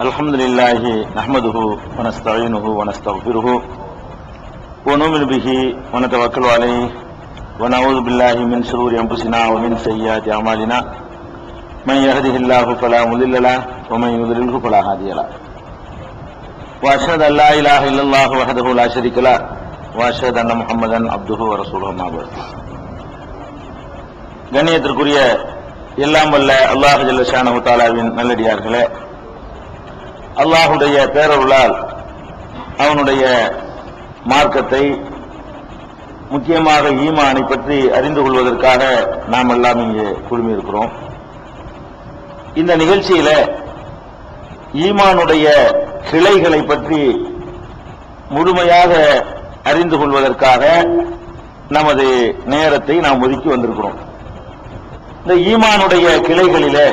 الحمد لله نحمده ونستعينه ونستغفره ونؤمن به ونتوكل عليه ونعوذ بالله من شرور انفسنا ومن سيئات اعمالنا من يهده الله فلا مضل له ومن يضلله فلا هادي له واشهد ان لا اله الا الله وحده لا شريك له واشهد ان محمدا عبده ورسوله ما بعد கண்ணியத்திற்குரிய எல்லாம் வல்ல அல்லாஹ் ஜல்லஷானஹு தாலாவின் நல்லடியார்களே அல்லாஹுடைய பேரருளால் அவனுடைய மார்க்கத்தை முக்கியமாக ஈமானை பற்றி அறிந்து கொள்வதற்காக நாம் எல்லாம் இங்கே குழுமியிருக்கிறோம். இந்த நிகழ்ச்சியில ஈமானுடைய கிளைகளை பற்றி முழுமையாக அறிந்து கொள்வதற்காக நமது நேரத்தை நாம் ஒதுக்கி வந்திருக்கிறோம். இந்த ஈமானுடைய கிளைகளிலே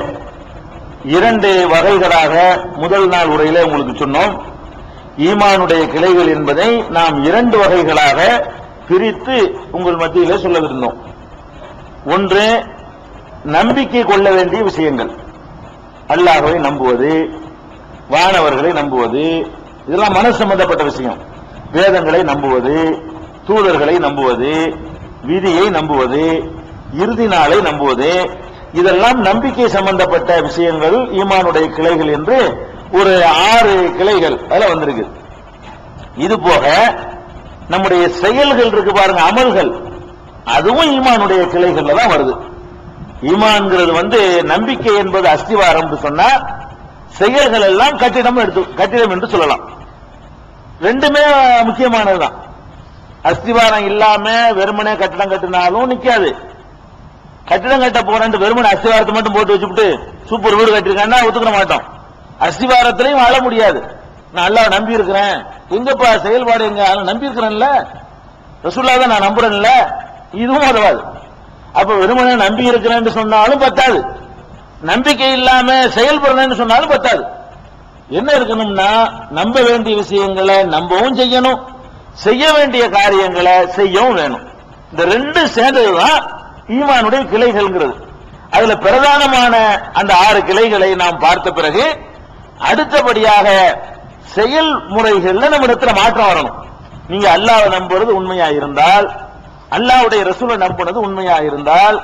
இரண்டு வகைகளாக முதல் நாள் உரையில உங்களுக்கு சொன்னோம். ஈமானுடைய கிளைகள் என்பதை நாம் இரண்டு வகைகளாக பிரித்து உங்கள் மத்தியிலே சொல்லவிருந்தோம் ஒன்று நம்பிக்கை கொள்ள வேண்டிய விஷயங்கள். அல்லாஹவை நம்புவது வானவர்களை நம்புவது இதெல்லாம் மன சம்பந்தப்பட்ட விஷயம். வேதங்களை நம்புவது தூதர்களை நம்புவது விதியை நம்புவது இறுதி நாளை நம்புவது இதெல்லாம் நம்பிக்கை சம்பந்தப்பட்ட விஷயங்கள் ஈமானுடைய கிளைகள் என்று ஒரு ஆறு கிளைகள் அதில் வந்திருக்கு. இது போக நம்முடைய செயல்கள் இருக்கு பாருங்க அமல்கள். அதுவும் ஈமானுடைய கிளைகள்ல தான் வருது. ஈமான்ங்கிறது வந்து நம்பிக்கை என்பது அஸ்திவாரம் சொன்னா செயல்கள் எல்லாம் கட்டிடம் எடுத்து கட்டிடம் என்று சொல்லலாம். ரெண்டுமே முக்கியமானதுதான். அஸ்திவாரம் இல்லாம வெறுமனே கட்டிடம் கட்டினாலும் நிக்காது. கட்டிடம் கட்ட போறேன் வெறுமனே அஸ்திவாரத்தை மட்டும் போட்டு வச்சுட்டு சூப்பர் வீடு கட்டிருக்கான்னா ஒத்துக்க மாட்டோம். அஸ்திவாரத்திலையும் வாழ முடியாது. நான் அல்லாஹ் நம்பி இருக்கிறேன் எங்கப்பா செயல்பாடு எங்க? நம்பி இருக்கிறேன்ல ரசூல்லா தான் நான் நம்புறேன்ல. இதுவும் உதவாது அப்ப வெறுமனே நம்பி இருக்கிறேன்னு சொன்னாலும் பத்தாது. நம்பிக்கை இல்லாம செயல்படுறேன்னு சொன்னாலும் பத்தாது. என்ன இருக்கணும்னா நம்ப வேண்டிய விஷயங்களை நம்பவும் செய்யணும். செய்ய வேண்டிய காரியங்களை செய்யவும் வேணும். இந்த ரெண்டு சேர்ந்ததுதான் ஈமானுடைய கிளைகள்ங்கிறது. அதுல பிரதானமான அந்த ஆறு கிளைகளை நாம் பார்த்த பிறகு அடுத்தபடியாக செயல்முறைகள்ல நம்ம இடத்துல மாற்றம் வரணும். நீங்க அல்லாவை நம்புறது உண்மையா இருந்தால் அல்லாவுடைய ரசூலை நம்புனது உண்மையா இருந்தால்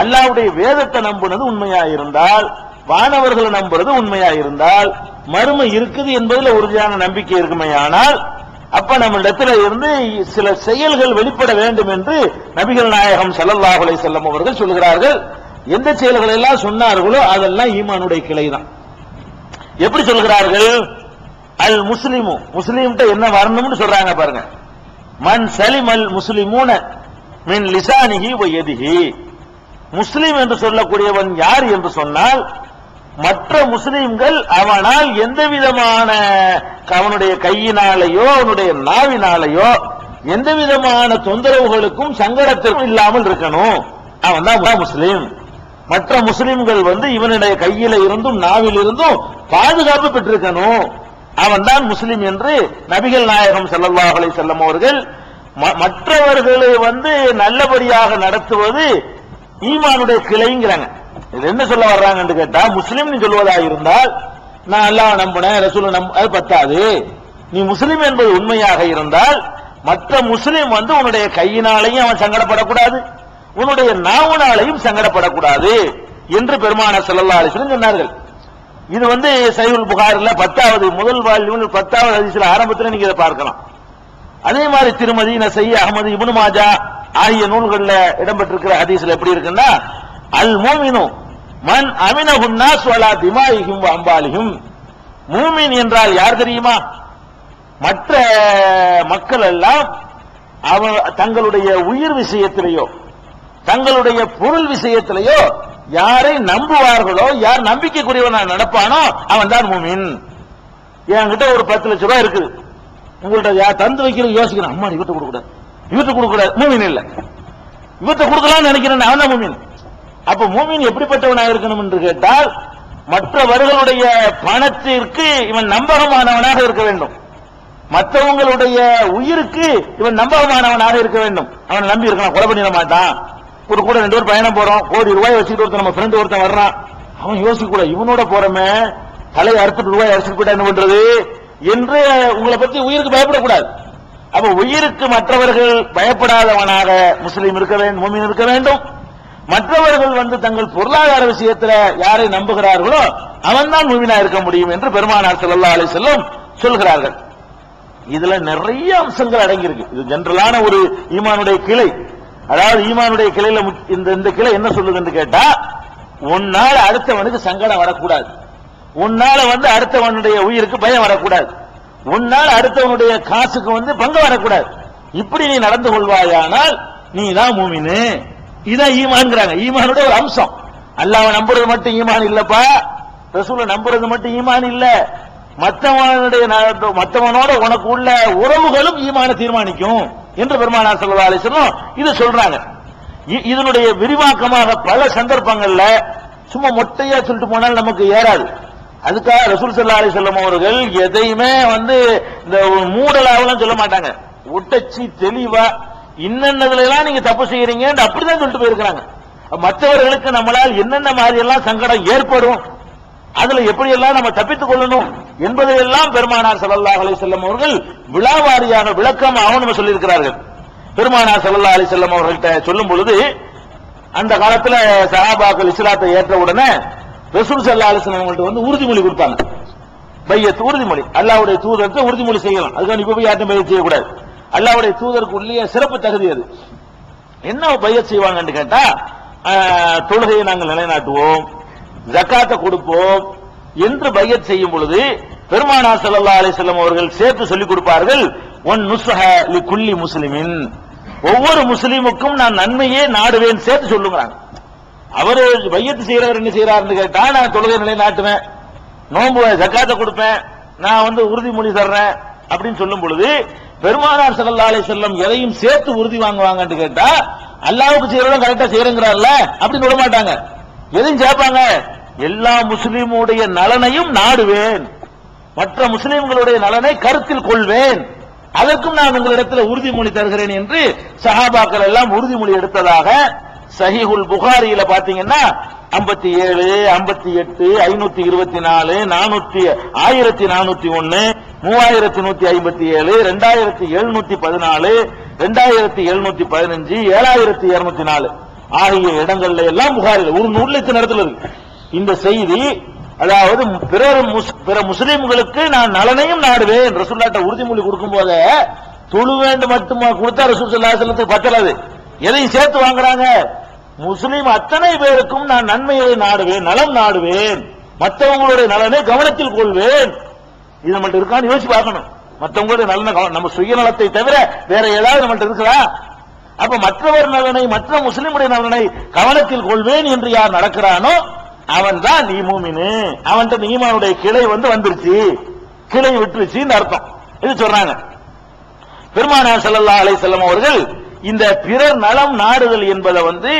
அல்லாவுடைய வேதத்தை நம்புனது உண்மையா இருந்தால் வானவர்களை நம்புறது உண்மையா இருந்தால் மறுமை இருக்குது என்பதில் உறுதியான நம்பிக்கை இருக்குமையானால் அப்ப நம்ம இடத்துல இருந்து சில செயல்கள் வெளிப்பட வேண்டும் என்று நபிகள் நாயகம் சல்லல்லாஹுலை செல்லம் அவர்கள் சொல்கிறார்கள். எந்த செயல்கள் எல்லாம் சொன்னார்களோ அதெல்லாம் ஈமானுடைய கிளை தான் எப்படி சொல்கிறார்கள்? அல் முஸ்லிமு. முஸ்லீம்கிட்ட என்ன வரணும்னு சொல்றாங்க பாருங்க. மன் சலிம் அல் முஸ்லிமூன மின் லிசானிஹி வ முஸ்லீம் என்று சொல்லக்கூடியவன் யார் என்று சொன்னால் மற்ற முஸ்லிம்கள் அவனால் எந்த விதமான அவனுடைய கையினாலேயோ அவனுடைய நாவினாலேயோ எந்த விதமான தொந்தரவுகளுக்கும் சங்கடத்திற்கும் இல்லாமல் இருக்கணும். அவன் தான் முஸ்லீம். மற்ற முஸ்லிம்கள் வந்து இவனுடைய கையில இருந்தும் நாவில் இருந்தும் பாதுகாப்பு பெற்றிருக்கணும். அவன் தான் முஸ்லிம் என்று நபிகள் நாயகம் ஸல்லல்லாஹு அலைஹி வஸல்லம் அவர்கள் ம- மற்றவர்களை வந்து நல்லபடியாக நடத்துவது ஈமானுடைய கிளைங்கிறாங்க. இது என்ன சொல்ல வர்றாங்கன்னு கேட்டா முஸ்லீம்னு சொல்வதா இருந்தால் நான் அல்லாஹ் நம்பினேன் ரசூல் நம்ப அது பத்தாது. நீ முஸ்லீம் என்பது உண்மையாக இருந்தால் மற்ற முஸ்லீம் வந்து உன்னுடைய கையினாலையும் அவன் சங்கடப்படக்கூடாது. உன்னுடைய நாவுனாலையும் சங்கடப்படக்கூடாது என்று பெருமான செல்லல்லா அலைஹி சொன்னார்கள். இது வந்து சைவுல் புகாரில் பத்தாவது முதல் வாழ்வு பத்தாவது ஹதீஸ்ல ஆரம்பத்தில் நீங்க இதை பார்க்கலாம். அதே மாதிரி திருமதி நசை அகமது இபுனு மாஜா ஆகிய நூல்களில் இடம்பெற்றிருக்கிற ஹதீஸ்ல எப்படி இருக்குன்னா அல் மோமினும் மன் அமினகுன்னா சுவலா திமாயிகும் அம்பாலிகும் மூமின் என்றால் யார் தெரியுமா? மற்ற மக்கள் எல்லாம் அவ தங்களுடைய உயிர் விஷயத்திலேயோ தங்களுடைய பொருள் விஷயத்திலேயோ யாரை நம்புவார்களோ யார் நம்பிக்கைக்குரியவன் நடப்பானோ அவன் தான் மூமின். என்கிட்ட ஒரு பத்து லட்ச ரூபாய் இருக்குது. உங்கள்ட்ட யார் தந்து வைக்கிறது யோசிக்கிறேன். அம்மா இவற்றை கொடுக்க கூடாது இவர்கிட்ட கொடுக்க கூடாது மூமின் இல்லை. இவற்றை கொடுக்கலாம்னு நினைக்கிறேன் அவன் தான் மூமின். அப்ப மூமின் எப்படிப்பட்டவனா இருக்கணும் என்று கேட்டால் மற்றவர்களுடைய பணத்திற்கு இவன் நம்பகமானவனாக இருக்க வேண்டும். மற்றவங்களுடைய உயிருக்கு இவன் நம்பகமானவனாக இருக்க வேண்டும். அவனை நம்பி இருக்கலாம் கொலை பண்ணிட மாட்டான். ஒரு கூட ரெண்டு பேர் பயணம் போறோம் கோடி ரூபாய் வச்சுட்டு ஒருத்தன் நம்ம ஃப்ரெண்டு ஒருத்தன் வர்றான். அவன் யோசிக்க கூட இவனோட போறமே தலை அறுத்துட்டு ரூபாய் அரைச்சிட்டு போயிட்டா என்ன பண்றது? என்று உங்களை பத்தி உயிருக்கு பயப்படக்கூடாது. அப்ப உயிருக்கு மற்றவர்கள் பயப்படாதவனாக முஸ்லீம் இருக்க வேண்டும் மூமின் இருக்க வேண்டும். மற்றவர்கள் வந்து தங்கள் பொருளாதார விஷயத்துல யாரை நம்புகிறார்களோ அவன் தான் மூமினா இருக்க முடியும் என்று பெருமானார் செல்லா அலைஹி செல்லும் சொல்கிறார்கள். இதுல நிறைய அம்சங்கள் அடங்கியிருக்கு. இது ஜென்ரலான ஒரு ஈமானுடைய கிளை. அதாவது ஈமானுடைய கிளையில இந்த இந்த கிளை என்ன சொல்லுதுன்னு கேட்டா உன்னால அடுத்தவனுக்கு சங்கடம் வரக்கூடாது. உன்னால வந்து அடுத்தவனுடைய உயிருக்கு பயம் வரக்கூடாது. உன்னால் அடுத்தவனுடைய காசுக்கு வந்து பங்கு வரக்கூடாது. இப்படி நீ நடந்து கொள்வாயானால் நீ தான் மூமினு. இதான் ஈமான்ங்கிறாங்க. ஈமானுடைய ஒரு அம்சம். அல்லாஹ்வை நம்புறது மட்டும் ஈமான் இல்லப்பா. ரசூல நம்புறது மட்டும் ஈமான் இல்ல. மத்தவனுடைய ந- மத்தவனோட உனக்கு உள்ள உறவுகளும் ஈமான தீர்மானிக்கும் என்று பெருமானார் ஸல்லல்லாஹு அலைஹி இது சொல்றாங்க. இ- இதனுடைய விரிவாக்கமாக பல சந்தர்ப்பங்கள்ல சும்மா மொட்டையா சொல்லிட்டு போனால் நமக்கு ஏறாது. அதுக்காக ரசூல் சல்லா அலைஹி வஸல்லம் அவர்கள் எதையுமே வந்து இந்த மூடலாவெல்லாம் சொல்ல மாட்டாங்க. ஒட்டச்சி தெளிவா இன்னென்னதுல எல்லாம் நீங்க தப்பு செய்யறீங்க அப்படிதான் சொல்லிட்டு போயிருக்கிறாங்க. மற்றவர்களுக்கு நம்மளால் என்னென்ன மாதிரி எல்லாம் சங்கடம் ஏற்படும் அதுல எப்படி எல்லாம் நம்ம தப்பித்துக் கொள்ளணும் என்பதையெல்லாம் பெருமானார் சல்லா அலி செல்லம் அவர்கள் விழாவாரியான விளக்கம் நம்ம சொல்லியிருக்கிறார்கள். பெருமானார் சல்லா அலி செல்லம் அவர்கள்ட்ட சொல்லும் பொழுது அந்த காலத்துல சஹாபாக்கள் இஸ்லாத்தை ஏற்ற உடனே ரசூல் சல்லா அலைஹி அவங்கள்ட்ட வந்து உறுதிமொழி கொடுப்பாங்க. பையத்து உறுதிமொழி அல்லாவுடைய தூதரத்தை உறுதிமொழி செய்யலாம் அதுக்கான இப்ப போய் யார்ட்டும் செய்யக்கூடாது. அல்லாவுடைய தூதருக்கு உள்ளே சிறப்பு தகுதி அது. என்ன பைய செய்வாங்கன்னு கேட்டா தொழுகையை நாங்கள் நிலைநாட்டுவோம் ஜக்காத்தை கொடுப்போம். என்று பையத் செய்யும் பொழுது பெருமானா சல்லா அலைஹி அவர்கள் சேர்த்து சொல்லிக் கொடுப்பார்கள் ஒன் நுசஹ லி குல்லி முஸ்லிமின். ஒவ்வொரு முஸ்லீமுக்கும் நான் நன்மையே நாடுவேன் சேர்த்து சொல்லுங்கிறாங்க. அவரு பையத்து செய்யறவர் என்ன செய்யறாருன்னு கேட்டா நான் தொழுகை நிலைநாட்டுவேன் நோன்பு ஜக்காத்தை கொடுப்பேன் நான் வந்து உறுதிமொழி தர்றேன். அப்படின்னு சொல்லும் பொழுது பெருமானார் ஸல்லல்லாஹு செல்லும் எதையும் சேர்த்து உறுதி வாங்குவாங்கன்னு கேட்டா அல்லாவுக்கு செய்யறதும் கரெக்டா செய்யறங்கிறார்ல அப்படின்னு விட மாட்டாங்க. எதையும் சேர்ப்பாங்க? எல்லா முஸ்லீமுடைய நலனையும் நாடுவேன். மற்ற முஸ்லீம்களுடைய நலனை கருத்தில் கொள்வேன். அதற்கும் நான் உங்களிடத்தில் உறுதிமொழி தருகிறேன் என்று சஹாபாக்கள் எல்லாம் உறுதிமொழி எடுத்ததாக சஹிஹுல் புகாரியில பாத்தீங்கன்னா 57 ஏழு ஐம்பத்தி எட்டு ஐநூத்தி இருபத்தி நாலு நானூத்தி ஆயிரத்தி நானூத்தி ஒன்னு மூவாயிரத்தி நூத்தி ஐம்பத்தி ஏழு ரெண்டாயிரத்தி எழுநூத்தி பதினாலு ரெண்டாயிரத்தி எழுநூத்தி பதினஞ்சு ஏழாயிரத்தி இருநூத்தி நாலு. ஆகிய இடங்கள்ல எல்லாம் புகாரில் ஒரு நூலத்து நேரத்தில் இருக்கு. இந்த செய்தி அதாவது பிறர் முஸ்- பிற முஸ்லீம்களுக்கு நான் நலனையும் நாடுவேன். ரசூல்லாட்ட உறுதிமொழி கொடுக்கும் போத தொழு வேண்டும் மட்டுமா கொடுத்தா ரசூல் ஸல்லல்லாஹு பத்தலாது எதையும் சேர்த்து வாங்குறாங்க. முஸ்லிம் அத்தனை பேருக்கும் நான் நன்மையை நாடுவேன் நலம் நாடுவேன். மற்றவங்களுடைய நலனை கவனத்தில் கொள்வேன். இது நம்மள்ட்ட இருக்கான்னு யோசிச்சு பார்க்கணும். மற்றவங்களுடைய நலனை நம்ம சுயநலத்தை தவிர வேற ஏதாவது நம்மள்ட்ட இருக்குதா? அப்ப மற்றவர் நலனை மற்ற முஸ்லிமுடைய நலனை கவனத்தில் கொள்வேன் என்று யார் நடக்கிறானோ அவன் தான் நீ மூமினு. அவன்கிட்ட நீமானுடைய கிளை வந்து வந்துருச்சு. கிளை விட்டுருச்சுன்னு அர்த்தம். இது சொல்றாங்க. பெருமானார் செல்லல்லா அலை செல்லம் அவர்கள் இந்த பிறர் நலம் நாடுதல் என்பதை வந்து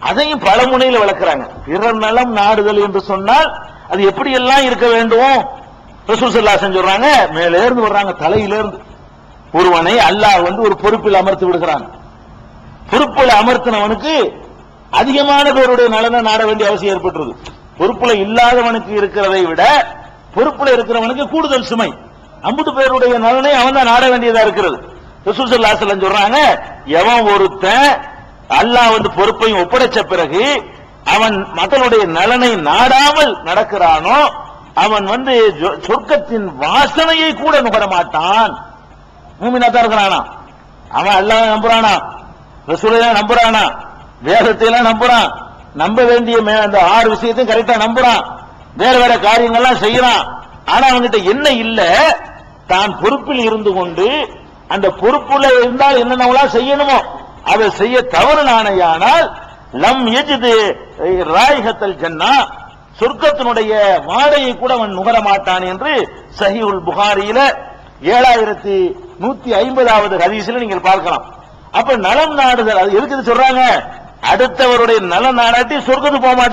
அதையும் பல முனையில விளக்குறாங்க. பிறர் நலம் நாடுதல் என்று சொன்னால் அது எப்படி எல்லாம் இருக்க வேண்டும் ரசூல் ஸல்லல்லாஹு அலைஹி மேலே இருந்து வர்றாங்க தலையிலேருந்து. ஒருவனை அல்லாஹ் வந்து ஒரு பொறுப்பில் அமர்த்து விடுகிறான். பொறுப்பில் அமர்த்தினவனுக்கு அதிகமான பேருடைய நலனை நாட வேண்டிய அவசியம் ஏற்பட்டுருது. பொறுப்புல இல்லாதவனுக்கு இருக்கிறதை விட பொறுப்புல இருக்கிறவனுக்கு கூடுதல் சுமை. அம்புட்டு பேருடைய நலனை அவன் தான் நாட வேண்டியதா இருக்கிறது. சொல்றாங்க எவன் ஒருத்தன் அல்லாஹ் வந்து பொறுப்பையும் ஒப்படைச்ச பிறகு அவன் மக்களுடைய நலனை நாடாமல் நடக்கிறானோ அவன் வந்து சொர்க்கத்தின் வாசனையை கூட நுகர மாட்டான் மூமினா தான் இருக்கிறானா அவன் அல்லாஹ் நம்புறானா? ரசூலையா நம்புறானா? வேதத்தை எல்லாம் நம்புறான். நம்ப வேண்டிய மே- அந்த ஆறு விஷயத்தையும் கரெக்டா நம்புறான். வேற வேற காரியங்கள்லாம் செய்யறான். ஆனா அவன்கிட்ட என்ன இல்ல? தான் பொறுப்பில் இருந்து கொண்டு அந்த பொறுப்புல இருந்தால் என்னென்னவெல்லாம் செய்யணுமோ? அதை செய்ய தவறுனானையானால் லம் எஜிது ராய்கத்தல் ஜன்னா சொர்க்கத்தினுடைய வாடையை கூட அவன் நுகர மாட்டான் என்று சஹீஹுல் புகாரியில ஏழாயிரத்தி நூத்தி ஐம்பதாவது ஹதீஸ்ல நீங்கள் பார்க்கலாம். அப்ப நலம் நாடுதல் அது எதுக்கு சொல்றாங்க? அடுத்தவருடைய நலம் நாடாட்டி சொர்க்கத்துக்கு போக மாட்டான்